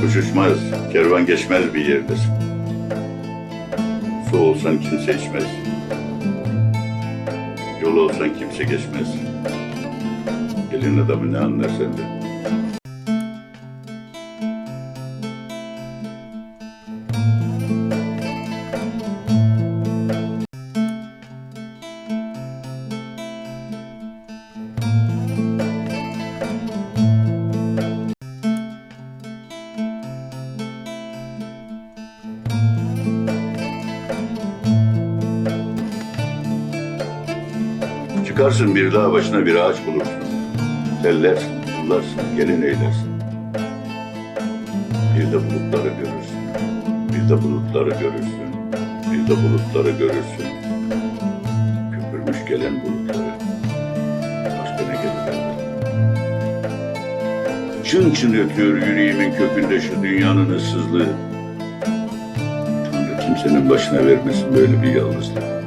Koşuşmaz, kervan geçmez bir yerdir. Su olsan kimse içmez. Yol olsan kimse geçmez. Elin adamı ne anlar senden? Çıkarsın bir dağ başına bir ağaç bulursun. Tellersin, pullarsın, gelin eylersin. Bir de bulutları görürsün. Bir de bulutları görürsün. Bir de bulutları görürsün. Köpürmüş gelen bulutları. Başka ne gelir? Çın çın ötüyor yüreğimin kökünde şu dünyanın ıssızlığı. Tanrı kimsenin başına vermesin böyle bir yalnızlık.